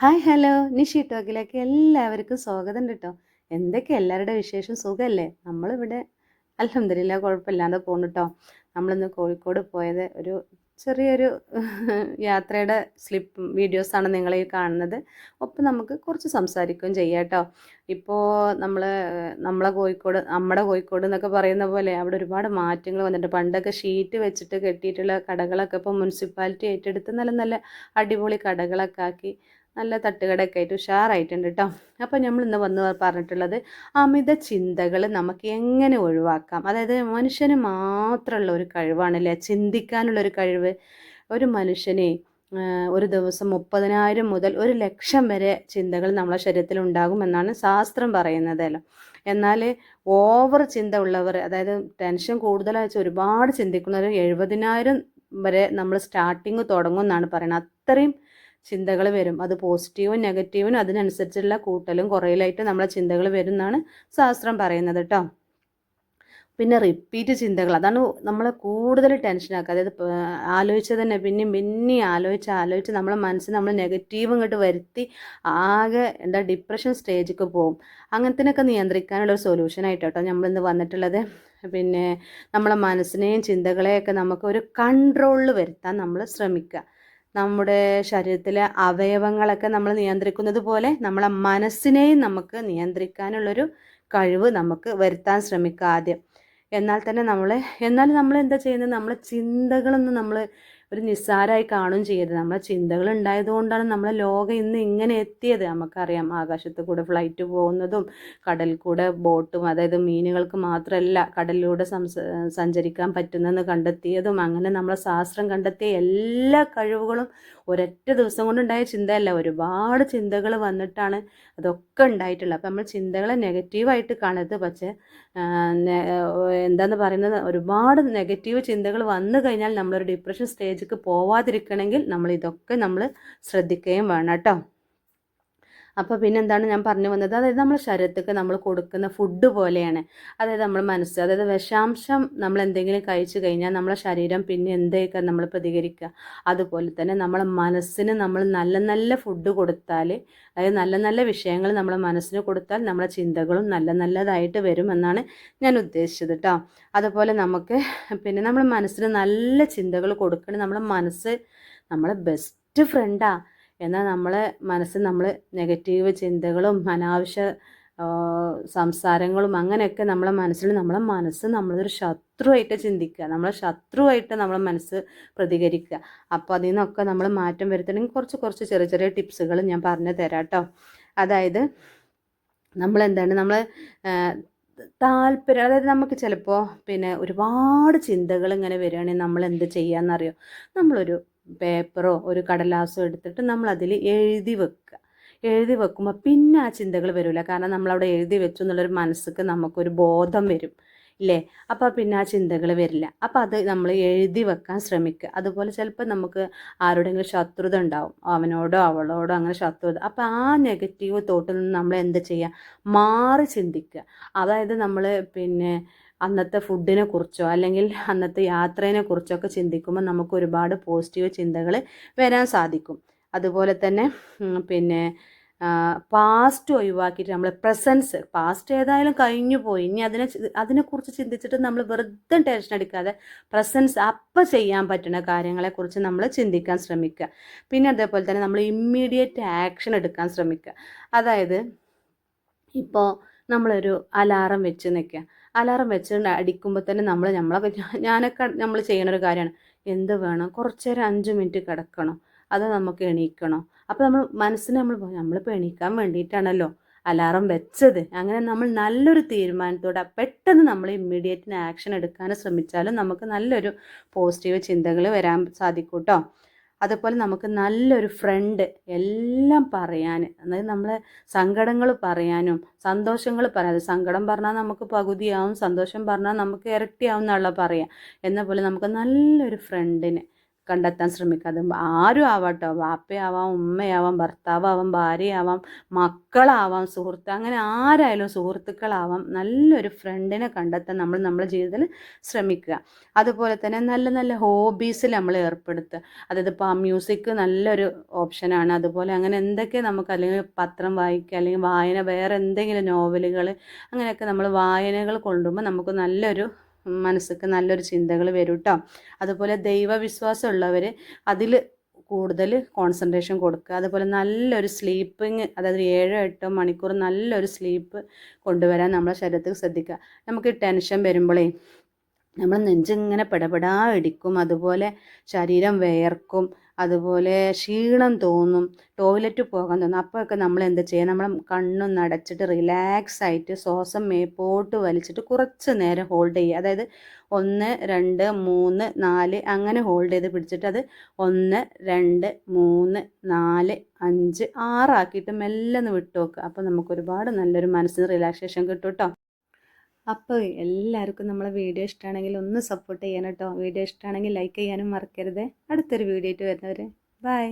Hi hello. Nishi ടോക്കിലേക്ക് എല്ലാവർക്കും സ്വാഗതം കേട്ടോ എന്തൊക്കെ എല്ലാവരുടെ വിശേഷം? സുഖമല്ലേ നമ്മളിവിടെ അലഹമില്ല കുഴപ്പമില്ലാതെ പോകുന്നു കേട്ടോ നമ്മളിന്ന് കോഴിക്കോട് പോയത് ഒരു ചെറിയൊരു യാത്രയുടെ സ്ലിപ്പ് വീഡിയോസാണ് നിങ്ങൾ ഈ കാണുന്നത്. ഒപ്പം നമുക്ക് കുറച്ച് സംസാരിക്കുകയും ചെയ്യാം കേട്ടോ ഇപ്പോൾ നമ്മൾ നമ്മളെ കോഴിക്കോട് നമ്മുടെ കോഴിക്കോട് എന്നൊക്കെ പറയുന്ന പോലെ അവിടെ ഒരുപാട് മാറ്റങ്ങൾ വന്നിട്ടുണ്ട്. പണ്ടൊക്കെ ഷീറ്റ് വെച്ചിട്ട് കെട്ടിയിട്ടുള്ള കടകളൊക്കെ ഇപ്പോൾ മുനിസിപ്പാലിറ്റി ഏറ്റെടുത്ത് നല്ല നല്ല അടിപൊളി കടകളൊക്കെ ആക്കി നല്ല തട്ടുകടയൊക്കെ ആയിട്ട് ഉഷാറായിട്ടുണ്ട് കേട്ടോ അപ്പോൾ നമ്മൾ ഇന്ന് വന്ന് പറഞ്ഞിട്ടുള്ളത് അമിത ചിന്തകൾ നമുക്ക് എങ്ങനെ ഒഴിവാക്കാം? അതായത് മനുഷ്യന് മാത്രമുള്ള ഒരു കഴിവാണല്ലേ? ചിന്തിക്കാനുള്ള ഒരു കഴിവ്. ഒരു മനുഷ്യനെ ഒരു ദിവസം മുപ്പതിനായിരം മുതൽ ഒരു ലക്ഷം വരെ ചിന്തകൾ നമ്മളെ ശരീരത്തിൽ ഉണ്ടാകുമെന്നാണ് ശാസ്ത്രം പറയുന്നതല്ലോ എന്നാൽ ഓവർ ചിന്ത ഉള്ളവർ അതായത് ടെൻഷൻ കൂടുതലായി ഒരുപാട് ചിന്തിക്കുന്നവർ എഴുപതിനായിരം വരെ നമ്മൾ സ്റ്റാർട്ടിങ് തുടങ്ങും എന്നാണ് പറയുന്നത്. അത്രയും ചിന്തകൾ വരും. അത് പോസിറ്റീവും നെഗറ്റീവും അതിനനുസരിച്ചുള്ള കൂട്ടലും കുറയലായിട്ട് നമ്മളെ ചിന്തകൾ വരും എന്നാണ് ശാസ്ത്രം പറയുന്നത് കേട്ടോ പിന്നെ റിപ്പീറ്റ് ചിന്തകൾ. അതാണ് നമ്മളെ കൂടുതൽ ടെൻഷനാക്കുക അതായത് ആലോചിച്ച് തന്നെ പിന്നെയും പിന്നെയും ആലോചിച്ച് ആലോചിച്ച് നമ്മളെ മനസ്സിൽ നമ്മൾ നെഗറ്റീവ് ഇങ്ങോട്ട് വരുത്തി ആകെ എന്താ ഡിപ്രഷൻ സ്റ്റേജിലേക്ക് പോകും. അങ്ങനത്തിനൊക്കെ നിയന്ത്രിക്കാനുള്ള ഒരു സൊല്യൂഷനായിട്ട് കേട്ടോ നമ്മളിന്ന് വന്നിട്ടുള്ളത്. പിന്നെ നമ്മളെ മനസ്സിനെയും ചിന്തകളെയൊക്കെ നമുക്ക് ഒരു കൺട്രോളിൽ വരുത്താൻ നമ്മൾ ശ്രമിക്കുക. നമ്മുടെ ശരീരത്തിലെ അവയവങ്ങളൊക്കെ നമ്മൾ നിയന്ത്രിക്കുന്നത് പോലെ നമ്മളെ മനസ്സിനെയും നമുക്ക് നിയന്ത്രിക്കാനുള്ളൊരു കഴിവ് നമുക്ക് വരുത്താൻ ശ്രമിക്കുക ആദ്യം. എന്നാൽ തന്നെ നമ്മൾ എന്നാൽ നമ്മൾ എന്താ ചെയ്യുന്നത്? നമ്മളെ ചിന്തകളൊന്നും നമ്മൾ ഒരു നിസ്സാരമായി കാണുകയും ചെയ്യരുത് നമ്മളെ ചിന്തകൾ ഉണ്ടായതുകൊണ്ടാണ് നമ്മളെ ലോകം ഇന്ന് ഇങ്ങനെ എത്തിയത്. നമുക്കറിയാം ആകാശത്ത് കൂടെ ഫ്ലൈറ്റ് പോകുന്നതും കടൽ കൂടെ ബോട്ടും അതായത് മീനുകൾക്ക് മാത്രമല്ല കടലിലൂടെ സഞ്ചരിക്കാൻ പറ്റുന്നതെന്ന് കണ്ടെത്തിയതും അങ്ങനെ നമ്മളെ ശാസ്ത്രം കണ്ടെത്തിയ എല്ലാ കഴിവുകളും ഒരൊറ്റ ദിവസം കൊണ്ടുണ്ടായ ചിന്തയല്ല. ഒരുപാട് ചിന്തകൾ വന്നിട്ടാണ് അതൊക്കെ ഉണ്ടായിട്ടുള്ളത്. അപ്പം നമ്മൾ ചിന്തകളെ നെഗറ്റീവായിട്ട് കാണരുത്. പക്ഷേ എന്താന്ന് പറയുന്നത് ഒരുപാട് നെഗറ്റീവ് ചിന്തകൾ വന്നു കഴിഞ്ഞാൽ നമ്മളൊരു ഡിപ്രഷൻ സ്റ്റേജിലേക്ക് പോവാതിരിക്കണമെങ്കിൽ നമ്മൾ ഇതൊക്കെ നമ്മൾ ശ്രദ്ധിക്കുകയും വേണം കേട്ടോ. അപ്പോൾ പിന്നെന്താണ് ഞാൻ പറഞ്ഞു വന്നത്? അതായത് നമ്മൾ ശരീരത്തേക്ക് നമ്മൾ കൊടുക്കുന്ന ഫുഡ് പോലെയാണ്. അതായത് നമ്മൾ മനസ്സ് അതായത് വിഷാംശം നമ്മൾ എന്തെങ്കിലും കഴിച്ചു കഴിഞ്ഞാൽ നമ്മളെ ശരീരം പിന്നെ എന്തൊക്കെ നമ്മൾ പ്രതികരിക്കുക? അതുപോലെ തന്നെ നമ്മളെ മനസ്സിന് നമ്മൾ നല്ല നല്ല ഫുഡ് കൊടുത്താൽ അതായത് നല്ല നല്ല വിഷയങ്ങൾ നമ്മളെ മനസ്സിന് കൊടുത്താൽ നമ്മളെ ചിന്തകളും നല്ല നല്ലതായിട്ട് വരുമെന്നാണ് ഞാൻ ഉദ്ദേശിച്ചത് കേട്ടോ അതുപോലെ നമുക്ക് പിന്നെ നമ്മൾ മനസ്സിന് നല്ല ചിന്തകൾ കൊടുക്കണം നമ്മളെ മനസ്സ് നമ്മളെ ബെസ്റ്റ് ഫ്രണ്ടാണ് എന്നാൽ നമ്മളെ മനസ്സിൽ നമ്മൾ നെഗറ്റീവ് ചിന്തകളും അനാവശ്യ സംസാരങ്ങളും അങ്ങനെയൊക്കെ നമ്മളെ മനസ്സിൽ നമ്മളെ മനസ്സ് നമ്മളൊരു ശത്രുവായിട്ട് ചിന്തിക്കുക. നമ്മളെ ശത്രുവായിട്ട് നമ്മളെ മനസ്സ് പ്രതികരിക്കുക. അപ്പോൾ അതിൽ നിന്നൊക്കെ നമ്മൾ മാറ്റം വരുത്തണമെങ്കിൽ കുറച്ച് കുറച്ച് ചെറിയ ചെറിയ ടിപ്സുകൾ ഞാൻ പറഞ്ഞു തരാം കേട്ടോ. അതായത് നമ്മളെന്താണ് നമ്മൾ താല്പര്യം അതായത് നമുക്ക് ചിലപ്പോൾ പിന്നെ ഒരുപാട് ചിന്തകൾ ഇങ്ങനെ വരികയാണെങ്കിൽ നമ്മൾ എന്ത് ചെയ്യാമെന്നറിയോ നമ്മളൊരു പേപ്പറോ ഒരു കടലാസോ എടുത്തിട്ട് നമ്മൾ അതിൽ എഴുതി വെക്കുക എഴുതി വെക്കുമ്പോൾ പിന്നെ ആ ചിന്തകൾ വരില്ല കാരണം നമ്മളവിടെ എഴുതി വെച്ചു എന്നുള്ളൊരു മനസ്സിക്ക് നമുക്കൊരു ബോധം വരും. ഇല്ലേ? അപ്പോൾ പിന്നെ ആ ചിന്തകൾ വരില്ല. അപ്പോൾ അത് നമ്മൾ എഴുതി വെക്കാൻ ശ്രമിക്കുക അതുപോലെ ചിലപ്പോൾ നമുക്ക് ആരോടെങ്കിലും ശത്രുത ഉണ്ടാവും. അവനോടോ അവളോടോ അങ്ങനെ ശത്രുത. അപ്പോൾ ആ നെഗറ്റീവ് തോട്ടിൽ നിന്ന് നമ്മൾ എന്ത് ചെയ്യുക മാറി ചിന്തിക്കുക അതായത് നമ്മൾ പിന്നെ അന്നത്തെ ഫുഡിനെ കുറിച്ചോ അല്ലെങ്കിൽ അന്നത്തെ യാത്രയെ കുറിച്ചോ ഒക്കെ ചിന്തിക്കുമ്പോൾ നമുക്ക് ഒരുപാട് പോസിറ്റീവ് ചിന്തകൾ വരാൻ സാധിക്കും. അതുപോലെ തന്നെ പിന്നെ പാസ്റ്റ് ഒഴിവാക്കിയിട്ട് നമ്മൾ പ്രസൻസ് പാസ്റ്റ് ഏതായാലും കഴിഞ്ഞു പോയി. ഇനി അതിനെ അതിനെക്കുറിച്ച് ചിന്തിച്ചിട്ട് നമ്മൾ വെറുതെ ടെൻഷൻ അടിക്കാതെ പ്രസൻസ് അപ്പം ചെയ്യാൻ പറ്റുന്ന കാര്യങ്ങളെക്കുറിച്ച് നമ്മൾ ചിന്തിക്കാൻ ശ്രമിക്കുക. പിന്നെ അതേപോലെ തന്നെ നമ്മൾ ഇമ്മീഡിയറ്റ് ആക്ഷൻ എടുക്കാൻ ശ്രമിക്കുക. അതായത് ഇപ്പോൾ നമ്മളൊരു അലാറം വെച്ച് നിൽക്കുക അലാറം വെച്ച് അടിക്കുമ്പോൾ തന്നെ നമ്മൾ നമ്മളെ ഞാനൊക്കെ നമ്മൾ ചെയ്യുന്ന ഒരു കാര്യമാണ്. എന്ത് വേണം? കുറച്ച് നേരം അഞ്ച് മിനിറ്റ് കിടക്കണം? അത് നമുക്ക് എണീക്കണോ? അപ്പോൾ നമ്മൾ മനസ്സിന് നമ്മൾ നമ്മളിപ്പോൾ എണീക്കാൻ വേണ്ടിയിട്ടാണല്ലോ അലാറം വെച്ചത്. അങ്ങനെ നമ്മൾ നല്ലൊരു തീരുമാനത്തോടെ പെട്ടെന്ന് നമ്മൾ ഇമ്മീഡിയറ്റിന് ആക്ഷൻ എടുക്കാൻ ശ്രമിച്ചാലും നമുക്ക് നല്ലൊരു പോസിറ്റീവ് ചിന്തകൾ വരാൻ സാധിക്കും കേട്ടോ അതുപോലെ നമുക്ക് നല്ലൊരു ഫ്രണ്ട് എല്ലാം പറയാൻ അതായത് നമ്മളെ സങ്കടങ്ങൾ പറയാനും സന്തോഷങ്ങൾ പറയാനും സങ്കടം പറഞ്ഞാൽ നമുക്ക് പകുതിയാവും സന്തോഷം പറഞ്ഞാൽ നമുക്ക് ഇരട്ടിയാവും എന്നുള്ള പറയാം. എന്ന പോലെ നമുക്ക് നല്ലൊരു ഫ്രണ്ടിനെ കണ്ടെത്താൻ ശ്രമിക്കുക അത് ആരും ആവാട്ടോ. വാപ്പയാവാം ഉമ്മയാവാം ഭർത്താവാവാം ഭാര്യയാവാം മക്കളാവാം സുഹൃത്ത് അങ്ങനെ ആരായാലും സുഹൃത്തുക്കളാവാം. നല്ലൊരു ഫ്രണ്ടിനെ കണ്ടെത്താൻ നമ്മൾ നമ്മുടെ ജീവിതത്തിൽ ശ്രമിക്കുക. അതുപോലെ തന്നെ നല്ല നല്ല ഹോബീസിൽ നമ്മൾ ഏർപ്പെടുത്തുക. അതായത് ഇപ്പോൾ മ്യൂസിക് നല്ലൊരു ഓപ്ഷനാണ് അതുപോലെ അങ്ങനെ എന്തൊക്കെ നമുക്ക് അല്ലെങ്കിൽ പത്രം വായിക്കുക അല്ലെങ്കിൽ വായന വേറെ എന്തെങ്കിലും നോവലുകൾ അങ്ങനെയൊക്കെ നമ്മൾ വായനകൾ കൊണ്ടുപോകുമ്പോൾ നമുക്ക് നല്ലൊരു മനസ്സിക്ക് നല്ലൊരു ചിന്തകൾ വരും കേട്ടോ അതുപോലെ ദൈവവിശ്വാസം ഉള്ളവർ അതിൽ കൂടുതൽ കോൺസെൻട്രേഷൻ കൊടുക്കുക. അതുപോലെ നല്ലൊരു സ്ലീപ്പിങ് അതായത് ഏഴോ എട്ടോ മണിക്കൂർ നല്ലൊരു സ്ലീപ്പ് കൊണ്ടുവരാൻ നമ്മളെ ശരീരത്തിൽ ശ്രദ്ധിക്കുക. നമുക്ക് ടെൻഷൻ വരുമ്പോഴേ നമ്മൾ നെഞ്ചിങ്ങനെ പെടപെടാ ഇടിക്കും അതുപോലെ ശരീരം വേർക്കും. അതുപോലെ ക്ഷീണം തോന്നും. ടോയ്ലറ്റ് പോകാൻ തോന്നും. അപ്പോഴൊക്കെ നമ്മൾ എന്താ ചെയ്യുക നമ്മൾ കണ്ണും അടച്ചിട്ട് റിലാക്സ് ആയിട്ട് ശ്വാസം മേപ്പോട്ട് വലിച്ചിട്ട് കുറച്ച് നേരം ഹോൾഡ് ചെയ്യുക. അതായത് ഒന്ന് രണ്ട് മൂന്ന് നാല് അങ്ങനെ ഹോൾഡ് ചെയ്ത് പിടിച്ചിട്ട് അത് ഒന്ന് രണ്ട് മൂന്ന് നാല് അഞ്ച് ആറാക്കിയിട്ട് മെല്ലെ ഒന്ന് വിട്ടു നോക്കുക. അപ്പോൾ നമുക്ക് ഒരുപാട് നല്ലൊരു മനസ്സിന് റിലാക്സേഷൻ കിട്ടും കേട്ടോ. അപ്പോൾ എല്ലാവർക്കും നമ്മളെ വീഡിയോ ഇഷ്ടമാണെങ്കിൽ ഒന്ന് സപ്പോർട്ട് ചെയ്യണം കേട്ടോ. വീഡിയോ ഇഷ്ടമാണെങ്കിൽ ലൈക്ക് ചെയ്യാനും മറക്കരുത്. അടുത്തൊരു വീഡിയോ ആയിട്ട് വരുന്നവരെ. ബൈ